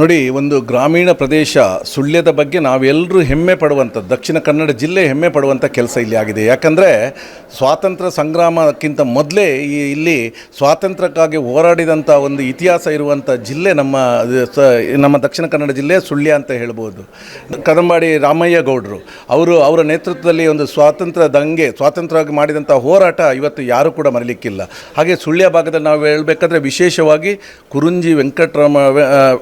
ನೋಡಿ, ಒಂದು ಗ್ರಾಮೀಣ ಪ್ರದೇಶ ಸುಳ್ಯದ ಬಗ್ಗೆ ನಾವೆಲ್ಲರೂ ಹೆಮ್ಮೆ ಪಡುವಂಥದ್ದು, ದಕ್ಷಿಣ ಕನ್ನಡ ಜಿಲ್ಲೆ ಹೆಮ್ಮೆ ಪಡುವಂಥ ಕೆಲಸ ಇಲ್ಲಿ ಆಗಿದೆ. ಯಾಕಂದರೆ, ಸ್ವಾತಂತ್ರ್ಯ ಸಂಗ್ರಾಮಕ್ಕಿಂತ ಮೊದಲೇ ಈ ಇಲ್ಲಿ ಸ್ವಾತಂತ್ರ್ಯಕ್ಕಾಗಿ ಹೋರಾಡಿದಂಥ ಒಂದು ಇತಿಹಾಸ ಇರುವಂಥ ಜಿಲ್ಲೆ ನಮ್ಮ ನಮ್ಮ ದಕ್ಷಿಣ ಕನ್ನಡ ಜಿಲ್ಲೆ ಸುಳ್ಯ ಅಂತ ಹೇಳ್ಬೋದು. ಕದಂಬಾಡಿ ರಾಮಯ್ಯ ಗೌಡರು, ಅವರು ಅವರ ನೇತೃತ್ವದಲ್ಲಿ ಒಂದು ಸ್ವಾತಂತ್ರ್ಯ ದಂಗೆ, ಸ್ವಾತಂತ್ರ್ಯವಾಗಿ ಮಾಡಿದಂಥ ಹೋರಾಟ ಇವತ್ತು ಯಾರೂ ಕೂಡ ಮರಲಿಕ್ಕಿಲ್ಲ. ಹಾಗೆ ಸುಳ್ಯ ಭಾಗದಲ್ಲಿ ನಾವು ಹೇಳಬೇಕಾದ್ರೆ ವಿಶೇಷವಾಗಿ ಕುರುಂಜಿ ವೆಂಕಟರಮ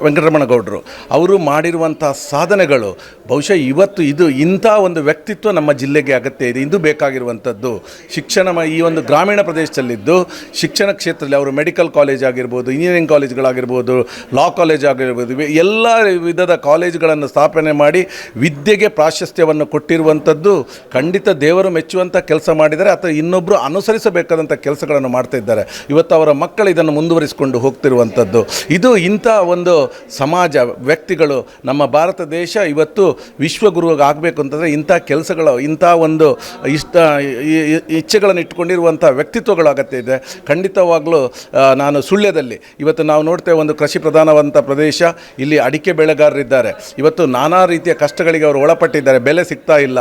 ವೆಂಕಟರಮಣ ಗೌಡರು ಅವರು ಮಾಡಿರುವಂಥ ಸಾಧನೆಗಳು, ಬಹುಶಃ ಇವತ್ತು ಇದು ಇಂಥ ಒಂದು ವ್ಯಕ್ತಿತ್ವ ನಮ್ಮ ಜಿಲ್ಲೆಗೆ ಅಗತ್ಯ ಇದೆ. ಇಂದು ಬೇಕಾಗಿರುವಂಥದ್ದು ಶಿಕ್ಷಣ ಈ ಒಂದು ಗ್ರಾಮೀಣ ಪ್ರದೇಶದಲ್ಲಿದ್ದು ಶಿಕ್ಷಣ ಕ್ಷೇತ್ರದಲ್ಲಿ ಅವರು ಮೆಡಿಕಲ್ ಕಾಲೇಜ್ ಆಗಿರ್ಬೋದು, ಇಂಜಿನಿಯರಿಂಗ್ ಕಾಲೇಜ್ಗಳಾಗಿರ್ಬೋದು, ಲಾ ಕಾಲೇಜ್ ಆಗಿರ್ಬೋದು ಎಲ್ಲ ವಿಧದ ಕಾಲೇಜುಗಳನ್ನು ಸ್ಥಾಪನೆ ಮಾಡಿ ವಿದ್ಯೆಗೆ ಪ್ರಾಶಸ್ತ್ಯವನ್ನು ಕೊಟ್ಟಿರುವಂಥದ್ದು, ಖಂಡಿತ ದೇವರು ಮೆಚ್ಚುವಂಥ ಕೆಲಸ ಮಾಡಿದರೆ ಅಥವಾ ಇನ್ನೊಬ್ಬರು ಅನುಸರಿಸಬೇಕಾದಂಥ ಕೆಲಸಗಳನ್ನು ಮಾಡ್ತಾ ಇದ್ದಾರೆ. ಇವತ್ತು ಅವರ ಮಕ್ಕಳು ಇದನ್ನು ಮುಂದುವರಿಸಿಕೊಂಡು ಹೋಗ್ತಿರುವಂಥದ್ದು. ಇದು ಇಂಥ ಒಂದು ಸಮಾಜ, ವ್ಯಕ್ತಿಗಳು, ನಮ್ಮ ಭಾರತ ದೇಶ ಇವತ್ತು ವಿಶ್ವಗುರುವಾಗಿ ಆಗಬೇಕು ಅಂತಂದರೆ ಇಂಥ ಕೆಲಸಗಳು, ಇಂಥ ಒಂದು ಇಷ್ಟ ಇಚ್ಛೆಗಳನ್ನು ಇಟ್ಕೊಂಡಿರುವಂಥ ವ್ಯಕ್ತಿತ್ವಗಳು ಅಗತ್ಯ ಇದೆ. ಖಂಡಿತವಾಗಲೂ ನಾನು ಸುಳ್ಯದಲ್ಲಿ, ಇವತ್ತು ನಾವು ನೋಡ್ತೇವೆ ಒಂದು ಕೃಷಿ ಪ್ರಧಾನವಾದಂಥ ಪ್ರದೇಶ, ಇಲ್ಲಿ ಅಡಿಕೆ ಬೆಳೆಗಾರರಿದ್ದಾರೆ ಇವತ್ತು ನಾನಾ ರೀತಿಯ ಕಷ್ಟಗಳಿಗೆ ಅವರು ಒಳಪಟ್ಟಿದ್ದಾರೆ. ಬೆಲೆ ಸಿಗ್ತಾ ಇಲ್ಲ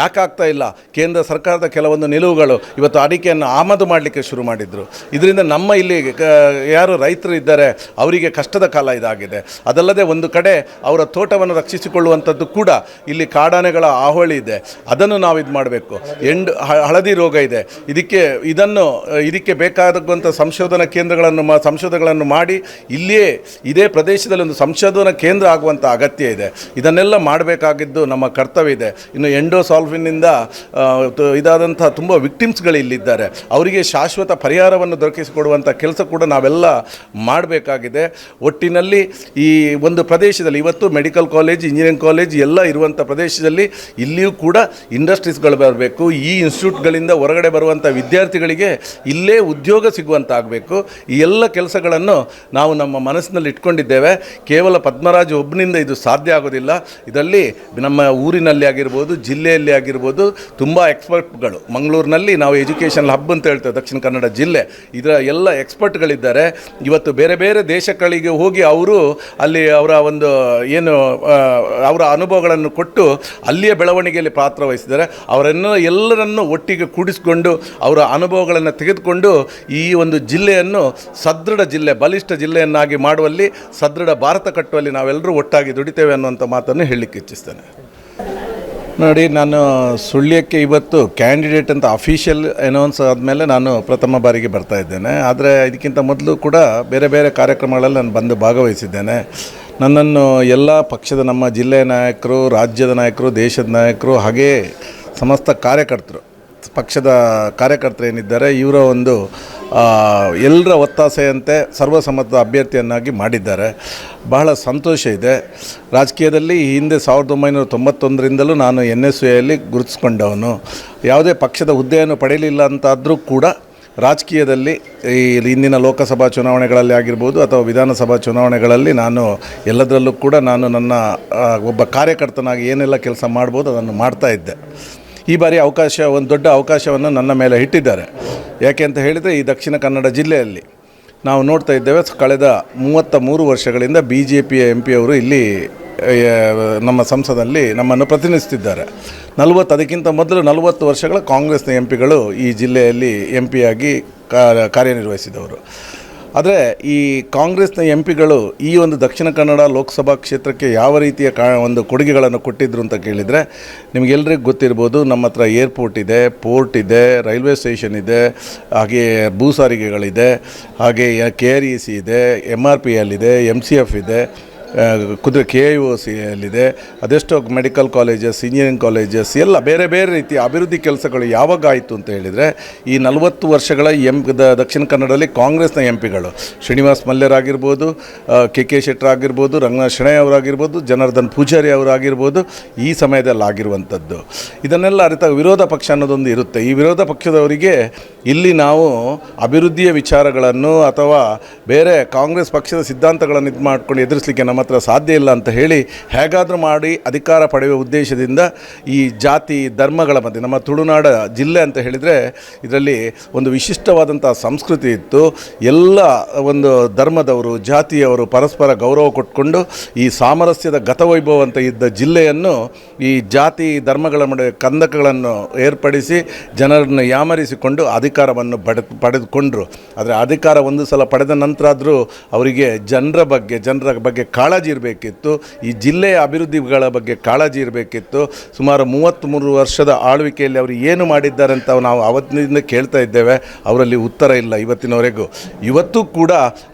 ಯಾಕಾಗ್ತಾ ಇಲ್ಲ? ಕೇಂದ್ರ ಸರ್ಕಾರದ ಕೆಲವೊಂದು ನಿಲುವುಗಳು ಇವತ್ತು ಅಡಿಕೆಯನ್ನು ಆಮದು ಮಾಡಲಿಕ್ಕೆ ಶುರು ಮಾಡಿದರು. ಇದರಿಂದ ನಮ್ಮ ಇಲ್ಲಿ ಯಾರು ರೈತರು ಇದ್ದಾರೆ, ಅವರಿಗೆ ಕಷ್ಟದ ಕಾಲ ಇದಾಗಿದೆ. ಅದಲ್ಲದೆ ಒಂದು ಕಡೆ ಅವರ ತೋಟವನ್ನು ರಕ್ಷಿಸಿಕೊಳ್ಳುವಂಥದ್ದು ಕೂಡ ಇಲ್ಲಿ ಕಾಡಾನೆಗಳ ಆಹೊಳಿ ಇದೆ. ಅದನ್ನು ನಾವು ಇದು ಮಾಡಬೇಕು. ಎಂಡ್ ಹಳದಿ ರೋಗ ಇದೆ. ಇದಕ್ಕೆ, ಇದನ್ನು, ಇದಕ್ಕೆ ಬೇಕಾದಂಥ ಸಂಶೋಧನಾ ಕೇಂದ್ರಗಳನ್ನು ಮಾ, ಸಂಶೋಧನೆಗಳನ್ನು ಮಾಡಿ ಇಲ್ಲಿಯೇ, ಇದೇ ಪ್ರದೇಶದಲ್ಲಿ ಒಂದು ಸಂಶೋಧನಾ ಕೇಂದ್ರ ಆಗುವಂಥ ಅಗತ್ಯ ಇದೆ. ಇದನ್ನೆಲ್ಲ ಮಾಡಬೇಕಾಗಿದ್ದು ನಮ್ಮ ಕರ್ತವ್ಯ ಇದೆ. ಇನ್ನು ಎಂಡೋ ಎಂಡೋಸಾಲ್ಫಿನಿಂದ ಇದಾದಂಥ ತುಂಬ ವಿಕ್ಟಿಮ್ಸ್ಗಳು ಇಲ್ಲಿದ್ದಾರೆ. ಅವರಿಗೆ ಶಾಶ್ವತ ಪರಿಹಾರವನ್ನು ದೊರಕಿಸಿಕೊಡುವಂಥ ಕೆಲಸ ಕೂಡ ನಾವೆಲ್ಲ ಮಾಡಬೇಕಾಗಿದೆ. ಒಟ್ಟಿನಲ್ಲಿ ಈ ಒಂದು ಪ್ರದೇಶದಲ್ಲಿ ಇವತ್ತು ಮೆಡಿಕಲ್ ಕಾಲೇಜ್, ಇಂಜಿನಿಯರಿಂಗ್ ಕಾಲೇಜ್ ಎಲ್ಲ ಇರುವಂಥ ಪ್ರದೇಶದಲ್ಲಿ ಇಲ್ಲಿಯೂ ಕೂಡ ಇಂಡಸ್ಟ್ರೀಸ್ಗಳು ಬರಬೇಕು. ಈ ಇನ್ಸ್ಟಿಟ್ಯೂಟ್ಗಳಿಂದ ಹೊರಗಡೆ ಬರುವಂಥ ವಿದ್ಯಾರ್ಥಿಗಳಿಗೆ ಇಲ್ಲೇ ಉದ್ಯೋಗ ಸಿಗುವಂತಾಗಬೇಕು. ಈ ಎಲ್ಲ ಕೆಲಸಗಳನ್ನು ನಾವು ನಮ್ಮ ಮನಸ್ಸಿನಲ್ಲಿ ಇಟ್ಕೊಂಡಿದ್ದೇವೆ. ಕೇವಲ ಪದ್ಮರಾಜ್ ಒಬ್ಬನಿಂದ ಇದು ಸಾಧ್ಯ ಆಗೋದಿಲ್ಲ. ಇದರಲ್ಲಿ ನಮ್ಮ ಊರಿನಲ್ಲಿ ಆಗಿರ್ಬೋದು, ಜಿಲ್ಲೆಯಲ್ಲಿ ಆಗಿರ್ಬೋದು ತುಂಬ ಎಕ್ಸ್ಪರ್ಟ್ಗಳು. ಮಂಗಳೂರಿನಲ್ಲಿ ನಾವು ಎಜುಕೇಷನ್ ಹಬ್ ಅಂತ ಹೇಳ್ತೇವೆ, ದಕ್ಷಿಣ ಕನ್ನಡ ಜಿಲ್ಲೆ. ಇದರ ಎಲ್ಲ ಎಕ್ಸ್ಪರ್ಟ್ಗಳಿದ್ದಾರೆ. ಇವತ್ತು ಬೇರೆ ಬೇರೆ ದೇಶಗಳಿಗೆ ಹೋಗಿ ಅವರು ಅಲ್ಲಿ ಅವರ ಒಂದು, ಏನು ಅವರ ಅನುಭವಗಳನ್ನು ಕೊಟ್ಟು ಅಲ್ಲಿಯ ಬೆಳವಣಿಗೆಯಲ್ಲಿ ಪಾತ್ರ ವಹಿಸಿದ್ದಾರೆ. ಅವರನ್ನು ಎಲ್ಲರನ್ನು ಒಟ್ಟಿಗೆ ಕೂಡಿಸಿಕೊಂಡು ಅವರ ಅನುಭವಗಳನ್ನು ತೆಗೆದುಕೊಂಡು ಈ ಒಂದು ಜಿಲ್ಲೆಯನ್ನು ಸದೃಢ ಜಿಲ್ಲೆ, ಬಲಿಷ್ಠ ಜಿಲ್ಲೆಯನ್ನಾಗಿ ಮಾಡುವಲ್ಲಿ, ಸದೃಢ ಭಾರತ ಕಟ್ಟುವಲ್ಲಿ ನಾವೆಲ್ಲರೂ ಒಟ್ಟಾಗಿ ದುಡಿತೇವೆ ಅನ್ನುವಂಥ ಮಾತನ್ನು ಹೇಳಲಿಕ್ಕೆ ಇಚ್ಛಿಸ್ತೇನೆ. ನೋಡಿ, ನಾನು ಸುಳ್ಯಕ್ಕೆ ಇವತ್ತು ಕ್ಯಾಂಡಿಡೇಟ್ ಅಂತ ಅಫಿಷಿಯಲ್ ಅನೌನ್ಸ್ ಆದಮೇಲೆ ನಾನು ಪ್ರಥಮ ಬಾರಿಗೆ ಬರ್ತಾ ಇದ್ದೇನೆ. ಆದರೆ ಇದಕ್ಕಿಂತ ಮೊದಲು ಕೂಡ ಬೇರೆ ಬೇರೆ ಕಾರ್ಯಕ್ರಮಗಳಲ್ಲಿ ನಾನು ಬಂದು ಭಾಗವಹಿಸಿದ್ದೇನೆ. ನನ್ನನ್ನು ಎಲ್ಲ ಪಕ್ಷದ ನಮ್ಮ ಜಿಲ್ಲೆಯ ನಾಯಕರು, ರಾಜ್ಯದ ನಾಯಕರು, ದೇಶದ ನಾಯಕರು, ಹಾಗೇ ಸಮಸ್ತ ಕಾರ್ಯಕರ್ತರು, ಪಕ್ಷದ ಕಾರ್ಯಕರ್ತರು ಏನಿದ್ದಾರೆ, ಇವರ ಒಂದು ಎಲ್ಲರ ಒತ್ತಾಸೆಯಂತೆ ಸರ್ವಸಮ್ಮತ ಅಭ್ಯರ್ಥಿಯನ್ನಾಗಿ ಮಾಡಿದ್ದಾರೆ. ಬಹಳ ಸಂತೋಷ ಇದೆ. ರಾಜಕೀಯದಲ್ಲಿ ಈ ಹಿಂದೆ ಸಾವಿರದ ಒಂಬೈನೂರ ತೊಂಬತ್ತೊಂದರಿಂದಲೂ ನಾನು ಎನ್ ಎಸ್ ಎಲ್ಲಿ ಗುರುತಿಸ್ಕೊಂಡವನು. ಯಾವುದೇ ಪಕ್ಷದ ಹುದ್ದೆಯನ್ನು ಪಡೆಯಲಿಲ್ಲ ಅಂತಾದರೂ ಕೂಡ ರಾಜಕೀಯದಲ್ಲಿ ಈ ಇಂದಿನ ಲೋಕಸಭಾ ಚುನಾವಣೆಗಳಲ್ಲಿ ಆಗಿರ್ಬೋದು ಅಥವಾ ವಿಧಾನಸಭಾ ಚುನಾವಣೆಗಳಲ್ಲಿ ನಾನು ಎಲ್ಲದರಲ್ಲೂ ಕೂಡ ನಾನು ನನ್ನ ಒಬ್ಬ ಕಾರ್ಯಕರ್ತನಾಗಿ ಏನೆಲ್ಲ ಕೆಲಸ ಮಾಡ್ಬೋದು ಅದನ್ನು ಮಾಡ್ತಾ ಇದ್ದೆ. ಈ ಬಾರಿ ಅವಕಾಶ, ಒಂದು ದೊಡ್ಡ ಅವಕಾಶವನ್ನು ನನ್ನ ಮೇಲೆ ಇಟ್ಟಿದ್ದಾರೆ. ಯಾಕೆ ಅಂತ ಹೇಳಿದರೆ ಈ ದಕ್ಷಿಣ ಕನ್ನಡ ಜಿಲ್ಲೆಯಲ್ಲಿ ನಾವು ನೋಡ್ತಾ ಇದ್ದೇವೆ, ಕಳೆದ ಮೂವತ್ತ ಮೂರು ವರ್ಷಗಳಿಂದ ಬಿ ಜೆ ಪಿಯ ಎಂ ಪಿಯವರು ಇಲ್ಲಿ ನಮ್ಮ ಸಂಸದಲ್ಲಿ ನಮ್ಮನ್ನು ಪ್ರತಿನಿಧಿಸ್ತಿದ್ದಾರೆ. ನಲವತ್ತು, ಅದಕ್ಕಿಂತ ಮೊದಲು ನಲವತ್ತು ವರ್ಷಗಳ ಕಾಂಗ್ರೆಸ್ನ ಎಂ ಪಿಗಳು ಈ ಜಿಲ್ಲೆಯಲ್ಲಿ ಎಂ ಪಿಯಾಗಿ ಕಾರ್ಯನಿರ್ವಹಿಸಿದವರು. ಆದರೆ ಈ ಕಾಂಗ್ರೆಸ್ನ ಎಂ ಪಿಗಳು ಈ ಒಂದು ದಕ್ಷಿಣ ಕನ್ನಡ ಲೋಕಸಭಾ ಕ್ಷೇತ್ರಕ್ಕೆ ಯಾವ ರೀತಿಯ ಕಾ ಒಂದು ಕೊಡುಗೆಗಳನ್ನು ಕೊಟ್ಟಿದ್ರು ಅಂತ ಕೇಳಿದರೆ ನಿಮಗೆಲ್ಲರಿಗೂ ಗೊತ್ತಿರ್ಬೋದು ನಮ್ಮ ಹತ್ರ ಏರ್ಪೋರ್ಟ್ ಇದೆ, ಪೋರ್ಟ್ ಇದೆ, ರೈಲ್ವೆ ಸ್ಟೇಷನ್ ಇದೆ, ಹಾಗೆ ಭೂ ಸಾರಿಗೆಗಳಿದೆ, ಹಾಗೆ ಕೆ ಆರ್ ಇ ಸಿ ಇದೆ ಎಂ ಆರ್ ಪಿ ಎಲ್ ಇದೆ ಎಂ ಸಿ ಎಫ್ ಇದೆ. ಕುದುರೆ ಕೆ ಐ ಒ ಸಿಯಲ್ಲಿದೆ ಅದೆಷ್ಟೋ ಮೆಡಿಕಲ್ ಕಾಲೇಜಸ್ ಇಂಜಿನಿಯರಿಂಗ್ ಕಾಲೇಜಸ್ ಎಲ್ಲ ಬೇರೆ ಬೇರೆ ರೀತಿಯ ಅಭಿವೃದ್ಧಿ ಕೆಲಸಗಳು ಯಾವಾಗ ಆಯಿತು ಅಂತ ಹೇಳಿದರೆ, ಈ ನಲವತ್ತು ವರ್ಷಗಳ ಎಂ ದಕ್ಷಿಣ ಕನ್ನಡದಲ್ಲಿ ಕಾಂಗ್ರೆಸ್ನ ಎಂ ಪಿಗಳು. ಶ್ರೀನಿವಾಸ್ ಮಲ್ಯರಾಗಿರ್ಬೋದು ಕೆ ಕೆ ಶೆಟ್ಟರ್ ಆಗಿರ್ಬೋದು ರಂಗನಾಥ್ ಶೆಣೈ ಅವರಾಗಿರ್ಬೋದು, ಜನಾರ್ದನ್ ಪೂಜಾರಿ ಅವರಾಗಿರ್ಬೋದು, ಈ ಸಮಯದಲ್ಲಿ ಆಗಿರುವಂಥದ್ದು. ಇದನ್ನೆಲ್ಲ ಅರಿತ ವಿರೋಧ ಪಕ್ಷ ಅನ್ನೋದೊಂದು ಇರುತ್ತೆ. ಈ ವಿರೋಧ ಪಕ್ಷದವರಿಗೆ ಇಲ್ಲಿ ನಾವು ಅಭಿವೃದ್ಧಿಯ ವಿಚಾರಗಳನ್ನು ಅಥವಾ ಬೇರೆ ಕಾಂಗ್ರೆಸ್ ಪಕ್ಷದ ಸಿದ್ಧಾಂತಗಳನ್ನು ಇದು ಮಾಡ್ಕೊಂಡು ಎದುರಿಸಲಿಕ್ಕೆ ನಮ್ಮ ನಮ್ಮ ಹತ್ರ ಸಾಧ್ಯ ಇಲ್ಲ ಅಂತ ಹೇಳಿ ಹೇಗಾದರೂ ಮಾಡಿ ಅಧಿಕಾರ ಪಡೆಯುವ ಉದ್ದೇಶದಿಂದ ಈ ಜಾತಿ ಧರ್ಮಗಳ ಮಧ್ಯೆ, ನಮ್ಮ ತುಳುನಾಡ ಜಿಲ್ಲೆ ಅಂತ ಹೇಳಿದರೆ ಇದರಲ್ಲಿ ಒಂದು ವಿಶಿಷ್ಟವಾದಂಥ ಸಂಸ್ಕೃತಿ ಇತ್ತು. ಎಲ್ಲ ಒಂದು ಧರ್ಮದವರು, ಜಾತಿಯವರು ಪರಸ್ಪರ ಗೌರವ ಕೊಟ್ಕೊಂಡು ಈ ಸಾಮರಸ್ಯದ ಗತವೈಭವ ಅಂತ ಇದ್ದ ಜಿಲ್ಲೆಯನ್ನು ಈ ಜಾತಿ ಧರ್ಮಗಳ ನಡುವೆ ಕಂದಕಗಳನ್ನು ಏರ್ಪಡಿಸಿ ಜನರನ್ನು ಯಾಮರಿಸಿಕೊಂಡು ಅಧಿಕಾರವನ್ನು ಪಡೆ, ಪಡೆದುಕೊಂಡರು. ಆದರೆ ಅಧಿಕಾರ ಒಂದು ಸಲ ಪಡೆದ ನಂತರ ಆದರೂ ಅವರಿಗೆ ಜನರ ಬಗ್ಗೆ ಜನರ ಬಗ್ಗೆ ಕಾಳಜಿ ಇರಬೇಕಿತ್ತು. ಈ ಜಿಲ್ಲೆಯ ಅಭಿವೃದ್ಧಿಗಳ ಬಗ್ಗೆ ಕಾಳಜಿ ಇರಬೇಕಿತ್ತು. ಸುಮಾರು ಮೂವತ್ತ್ಮೂರು ವರ್ಷದ ಆಳ್ವಿಕೆಯಲ್ಲಿ ಅವರು ಏನು ಮಾಡಿದ್ದಾರೆ ಅಂತ ನಾವು ಅವತ್ತಿನಿಂದ ಕೇಳ್ತಾ ಇದ್ದೇವೆ. ಅವರಲ್ಲಿ ಉತ್ತರ ಇಲ್ಲ ಇವತ್ತಿನವರೆಗೂ. ಇವತ್ತು ಕೂಡ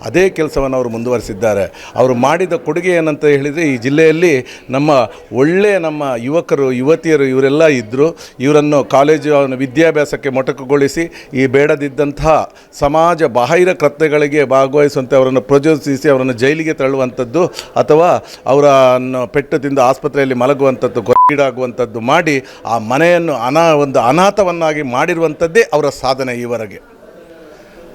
ಅದೇ ಕೆಲಸವನ್ನು ಅವರು ಮುಂದುವರಿಸಿದ್ದಾರೆ. ಅವರು ಮಾಡಿದ ಕೊಡುಗೆ ಏನಂತ ಹೇಳಿದರೆ, ಈ ಜಿಲ್ಲೆಯಲ್ಲಿ ನಮ್ಮ ಒಳ್ಳೆಯ ನಮ್ಮ ಯುವಕರು, ಯುವತಿಯರು ಇವರೆಲ್ಲ ಇದ್ದರು ಇವರನ್ನು ಕಾಲೇಜು ವಿದ್ಯಾಭ್ಯಾಸಕ್ಕೆ ಮೊಟಕುಗೊಳಿಸಿ, ಈ ಬೇಡದಿದ್ದಂತಹ ಸಮಾಜ ಬಾಹಿರ ಕೃತ್ಯಗಳಿಗೆ ಭಾಗವಹಿಸುವಂತೆ ಅವರನ್ನು ಪ್ರಚೋದಿಸಿ, ಅವರನ್ನು ಜೈಲಿಗೆ ತಳ್ಳುವಂಥದ್ದು ಅಥವಾ ಅವರ ಪೆಟ್ಟು ತಿಂದು ಆಸ್ಪತ್ರೆಯಲ್ಲಿ ಮಲಗುವಂಥದ್ದು, ಕೊರಗೀಡಾಗುವಂಥದ್ದು ಮಾಡಿ ಆ ಮನೆಯನ್ನು ಅನಾ ಒಂದು ಅನಾಥವನ್ನಾಗಿ ಮಾಡಿರುವಂಥದ್ದೇ ಅವರ ಸಾಧನೆ ಈವರೆಗೆ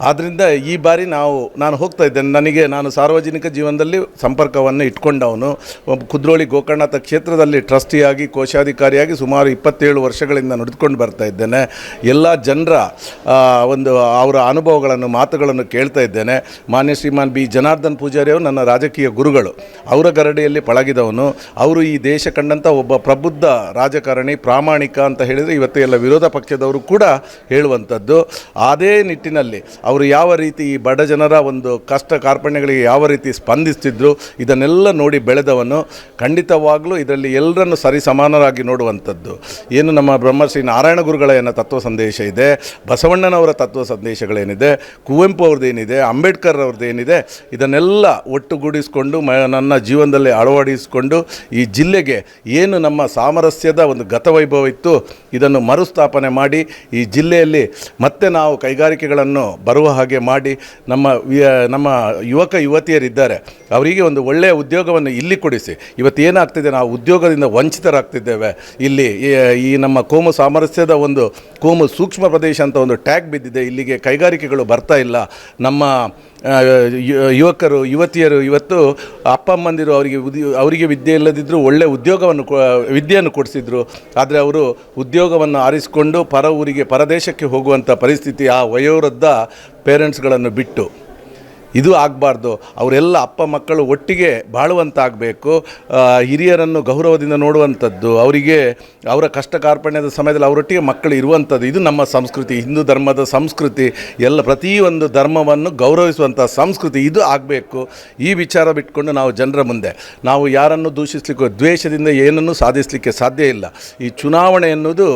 ಆದ್ದರಿಂದ ಈ ಬಾರಿ ನಾವು, ನಾನು ಹೋಗ್ತಾ ಇದ್ದೇನೆ. ನನಗೆ ನಾನು ಸಾರ್ವಜನಿಕ ಜೀವನದಲ್ಲಿ ಸಂಪರ್ಕವನ್ನು ಇಟ್ಕೊಂಡವನು. ಕುದ್ರೋಳಿ ಗೋಕರ್ಣನಾಥ ಕ್ಷೇತ್ರದಲ್ಲಿ ಟ್ರಸ್ಟಿಯಾಗಿ, ಕೋಶಾಧಿಕಾರಿಯಾಗಿ ಸುಮಾರು ಇಪ್ಪತ್ತೇಳು ವರ್ಷಗಳಿಂದ ನಡೆದುಕೊಂಡು ಬರ್ತಾ ಇದ್ದೇನೆ. ಎಲ್ಲ ಜನರ ಒಂದು, ಅವರ ಅನುಭವಗಳನ್ನು, ಮಾತುಗಳನ್ನು ಕೇಳ್ತಾ ಇದ್ದೇನೆ. ಮಾನ್ಯ ಶ್ರೀಮಾನ್ ಬಿ. ಜನಾರ್ದನ್ ಪೂಜಾರಿ ಅವರು ನನ್ನ ರಾಜಕೀಯ ಗುರುಗಳು. ಅವರ ಗರಡಿಯಲ್ಲಿ ಪಳಗಿದವನು. ಅವರು ಈ ದೇಶ ಕಂಡಂಥ ಒಬ್ಬ ಪ್ರಬುದ್ಧ ರಾಜಕಾರಣಿ, ಪ್ರಾಮಾಣಿಕ ಅಂತ ಹೇಳಿದರೆ ಇವತ್ತು ಎಲ್ಲ ವಿರೋಧ ಪಕ್ಷದವರು ಕೂಡ ಹೇಳುವಂಥದ್ದು ಅದೇ ನಿಟ್ಟಿನಲ್ಲಿ ಅವರು ಯಾವ ರೀತಿ ಈ ಬಡ ಜನರ ಒಂದು ಕಷ್ಟ ಕಾರ್ಪಣ್ಯಗಳಿಗೆ ಯಾವ ರೀತಿ ಸ್ಪಂದಿಸ್ತಿದ್ರು ಇದನ್ನೆಲ್ಲ ನೋಡಿ ಬೆಳೆದವನು ಖಂಡಿತವಾಗಲೂ ಇದರಲ್ಲಿ ಎಲ್ಲರನ್ನು ಸರಿ ಸಮಾನರಾಗಿ ನೋಡುವಂಥದ್ದು. ಏನು ನಮ್ಮ ಬ್ರಹ್ಮಶ್ರೀ ನಾರಾಯಣ ಗುರುಗಳ ಏನ ತತ್ವ ಸಂದೇಶ ಇದೆ, ಬಸವಣ್ಣನವರ ತತ್ವ ಸಂದೇಶಗಳೇನಿದೆ, ಕುವೆಂಪು ಅವ್ರದ್ದೇನಿದೆ, ಅಂಬೇಡ್ಕರ್ ಅವ್ರದ್ದೇನಿದೆ, ಇದನ್ನೆಲ್ಲ ಒಟ್ಟುಗೂಡಿಸಿಕೊಂಡು ಮ, ನನ್ನ ಜೀವನದಲ್ಲಿ ಅಳವಡಿಸಿಕೊಂಡು ಈ ಜಿಲ್ಲೆಗೆ ಏನು ನಮ್ಮ ಸಾಮರಸ್ಯದ ಒಂದು ಗತವೈಭವ ಇತ್ತು ಇದನ್ನು ಮರುಸ್ಥಾಪನೆ ಮಾಡಿ ಈ ಜಿಲ್ಲೆಯಲ್ಲಿ ಮತ್ತೆ ನಾವು ಕೈಗಾರಿಕೆಗಳನ್ನು ಬರುವ ಹಾಗೆ ಮಾಡಿ ನಮ್ಮ ನಮ್ಮ ಯುವಕ ಯುವತಿಯರಿದ್ದಾರೆ. ಅವರಿಗೆ ಒಂದು ಒಳ್ಳೆಯ ಉದ್ಯೋಗವನ್ನು ಇಲ್ಲಿ ಕೊಡಿಸಿ. ಇವತ್ತು ಏನಾಗ್ತಿದೆ, ನಾವು ಉದ್ಯೋಗದಿಂದ ವಂಚಿತರಾಗ್ತಿದ್ದೇವೆ. ಇಲ್ಲಿ ಈ- ನಮ್ಮ ಕೋಮು ಸಾಮರಸ್ಯದ ಒಂದು ಕೋಮು ಸೂಕ್ಷ್ಮ ಪ್ರದೇಶ ಅಂತ ಒಂದು ಟ್ಯಾಗ್ ಬಿದ್ದಿದೆ. ಇಲ್ಲಿಗೆ ಕೈಗಾರಿಕೆಗಳು ಬರ್ತಾ ಇಲ್ಲ. ನಮ್ಮ ಯುವಕರು, ಯುವತಿಯರು ಇವತ್ತು ಅಪ್ಪ ಅಮ್ಮಂದಿರು ಅವರಿಗೆ ಅವರಿಗೆ ವಿದ್ಯೆ ಇಲ್ಲದಿದ್ದರೂ ಒಳ್ಳೆಯ ಉದ್ಯೋಗವನ್ನು ವಿದ್ಯೆಯನ್ನು ಕೊಡಿಸಿದ್ರು. ಆದರೆ ಅವರು ಉದ್ಯೋಗವನ್ನು ಆರಿಸಿಕೊಂಡು ಪರ ಊರಿಗೆ ಪರದೇಶಕ್ಕೆ ಹೋಗುವಂಥ ಪರಿಸ್ಥಿತಿ ಆ ವಯೋವೃದ್ಧ ಪೇರೆಂಟ್ಸ್ಗಳನ್ನು ಬಿಟ್ಟು ಇದು ಆಗಬಾರ್ದು. ಅವರೆಲ್ಲ ಅಪ್ಪ ಮಕ್ಕಳು ಒಟ್ಟಿಗೆ ಬಾಳುವಂತಾಗಬೇಕು. ಹಿರಿಯರನ್ನು ಗೌರವದಿಂದ ನೋಡುವಂಥದ್ದು, ಅವರಿಗೆ ಅವರ ಕಷ್ಟ ಕಾರ್ಪಣ್ಯದ ಸಮಯದಲ್ಲಿ ಅವರೊಟ್ಟಿಗೆ ಮಕ್ಕಳು ಇರುವಂಥದ್ದು, ಇದು ನಮ್ಮ ಸಂಸ್ಕೃತಿ, ಹಿಂದೂ ಧರ್ಮದ ಸಂಸ್ಕೃತಿ. ಎಲ್ಲ ಪ್ರತಿಯೊಂದು ಧರ್ಮವನ್ನು ಗೌರವಿಸುವಂಥ ಸಂಸ್ಕೃತಿ ಇದು ಆಗಬೇಕು. ಈ ವಿಚಾರ ಬಿಟ್ಕೊಂಡು ನಾವು ಜನರ ಮುಂದೆ, ನಾವು ಯಾರನ್ನು ದೂಷಿಸಲಿಕ್ಕೆ, ದ್ವೇಷದಿಂದ ಏನನ್ನೂ ಸಾಧಿಸಲಿಕ್ಕೆ ಸಾಧ್ಯ ಇಲ್ಲ. ಈ ಚುನಾವಣೆ ಎನ್ನುವುದು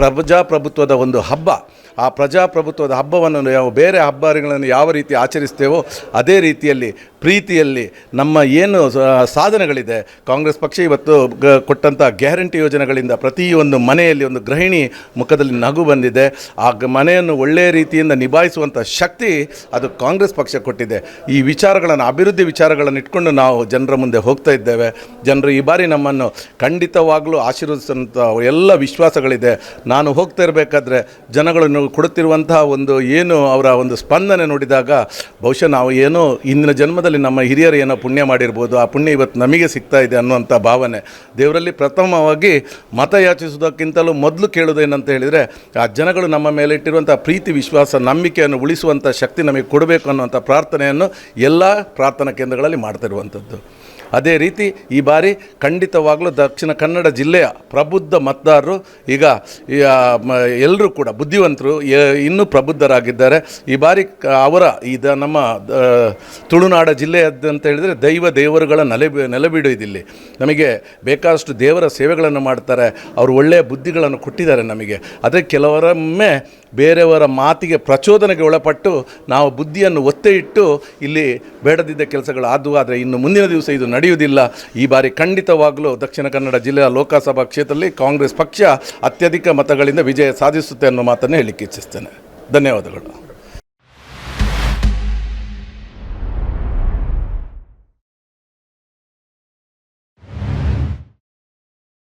ಪ್ರಜಾಪ್ರಭುತ್ವದ ಒಂದು ಹಬ್ಬ. ಆ ಪ್ರಜಾಪ್ರಭುತ್ವದ ಹಬ್ಬವನ್ನು ಯಾವ ಬೇರೆ ಹಬ್ಬಗಳನ್ನು ಯಾವ ರೀತಿ ಆಚರಿಸ್ತೇವೋ ಅದೇ ರೀತಿಯಲ್ಲಿ ಪ್ರೀತಿಯಲ್ಲಿ ನಮ್ಮ ಏನು ಸಾಧನೆಗಳಿದೆ. ಕಾಂಗ್ರೆಸ್ ಪಕ್ಷ ಇವತ್ತು ಕೊಟ್ಟಂಥ ಗ್ಯಾರಂಟಿ ಯೋಜನೆಗಳಿಂದ ಪ್ರತಿಯೊಂದು ಮನೆಯಲ್ಲಿ ಒಂದು ಗೃಹಿಣಿ ಮುಖದಲ್ಲಿ ನಗು ಬಂದಿದೆ. ಆ ಮನೆಯನ್ನು ಒಳ್ಳೆಯ ರೀತಿಯಿಂದ ನಿಭಾಯಿಸುವಂಥ ಶಕ್ತಿ ಅದು ಕಾಂಗ್ರೆಸ್ ಪಕ್ಷ ಕೊಟ್ಟಿದೆ. ಈ ವಿಚಾರಗಳನ್ನು, ಅಭಿವೃದ್ಧಿ ವಿಚಾರಗಳನ್ನು ಇಟ್ಕೊಂಡು ನಾವು ಜನರ ಮುಂದೆ ಹೋಗ್ತಾ ಇದ್ದೇವೆ. ಜನರು ಈ ಬಾರಿ ನಮ್ಮನ್ನು ಖಂಡಿತವಾಗಲೂ ಆಶೀರ್ವದಿಸಿದಂಥ ಎಲ್ಲ ವಿಶ್ವಾಸಗಳಿದೆ. ನಾನು ಹೋಗ್ತಾ ಇರಬೇಕಾದ್ರೆ ಜನಗಳು ನೀವು ಕೊಡುತ್ತಿರುವಂತಹ ಒಂದು ಏನು ಅವರ ಒಂದು ಸ್ಪಂದನೆ ನೋಡಿದಾಗ ಬಹುಶಃ ನಾವು ಏನೋ ಇಂದಿನ ಜನ್ಮದಲ್ಲಿ ನಮ್ಮ ಹಿರಿಯರು ಏನೋ ಪುಣ್ಯ ಮಾಡಿರ್ಬೋದು, ಆ ಪುಣ್ಯ ಇವತ್ತು ನಮಗೆ ಸಿಗ್ತಾ ಇದೆ ಅನ್ನುವಂಥ ಭಾವನೆ. ದೇವರಲ್ಲಿ ಪ್ರಥಮವಾಗಿ ಮತ ಯಾಚಿಸುವುದಕ್ಕಿಂತಲೂ ಮೊದಲು ಕೇಳೋದೇನಂತ ಹೇಳಿದರೆ, ಆ ಜನಗಳು ನಮ್ಮ ಮೇಲೆ ಇಟ್ಟಿರುವಂಥ ಪ್ರೀತಿ, ವಿಶ್ವಾಸ, ನಂಬಿಕೆಯನ್ನು ಉಳಿಸುವಂಥ ಶಕ್ತಿ ನಮಗೆ ಕೊಡಬೇಕು ಅನ್ನುವಂಥ ಪ್ರಾರ್ಥನೆಯನ್ನು ಎಲ್ಲ ಪ್ರಾರ್ಥನಾ ಕೇಂದ್ರಗಳಲ್ಲಿ ಮಾಡ್ತಿರುವಂಥದ್ದು ಅದೇ ರೀತಿ ಈ ಬಾರಿ ಖಂಡಿತವಾಗಲೂ ದಕ್ಷಿಣ ಕನ್ನಡ ಜಿಲ್ಲೆಯ ಪ್ರಬುದ್ಧ ಮತದಾರರು ಈಗ ಎಲ್ಲರೂ ಕೂಡ ಬುದ್ಧಿವಂತರು ಇನ್ನೂ ಪ್ರಬುದ್ಧರಾಗಿದ್ದಾರೆ. ಈ ಬಾರಿ ಅವರ ಇದ ನಮ್ಮ ತುಳುನಾಡ ಜಿಲ್ಲೆಯದ್ದಂತ ಹೇಳಿದರೆ ದೈವ ದೇವರುಗಳ ನೆಲೆ ನೆಲೆಬಿಡು ಇದಿಲ್ಲಿ ನಮಗೆ ಬೇಕಾದಷ್ಟು ದೇವರ ಸೇವೆಗಳನ್ನು ಮಾಡ್ತಾರೆ. ಅವರು ಒಳ್ಳೆಯ ಬುದ್ಧಿಗಳನ್ನು ಕೊಟ್ಟಿದ್ದಾರೆ ನಮಗೆ. ಅದೇ ಕೆಲವರೊಮ್ಮೆ ಬೇರೆಯವರ ಮಾತಿಗೆ ಪ್ರಚೋದನೆಗೆ ಒಳಪಟ್ಟು ನಾವು ಬುದ್ಧಿಯನ್ನು ಒತ್ತೆ ಇಟ್ಟು ಇಲ್ಲಿ ಬೇಡದಿದ್ದ ಕೆಲಸಗಳು ಆದವು. ಆದರೆ ಇನ್ನು ಮುಂದಿನ ದಿವಸ ಇದು ನಡೆಯುವುದಿಲ್ಲ. ಈ ಬಾರಿ ಖಂಡಿತವಾಗಲೂ ದಕ್ಷಿಣ ಕನ್ನಡ ಜಿಲ್ಲೆಯ ಲೋಕಸಭಾ ಕ್ಷೇತ್ರದಲ್ಲಿ ಕಾಂಗ್ರೆಸ್ ಪಕ್ಷ ಅತ್ಯಧಿಕ ಮತಗಳಿಂದ ವಿಜಯ ಸಾಧಿಸುತ್ತೆ ಅನ್ನೋ ಮಾತನ್ನು ಹೇಳಲಿಕ್ಕೆ ಇಚ್ಛಿಸ್ತೇನೆ. ಧನ್ಯವಾದಗಳು.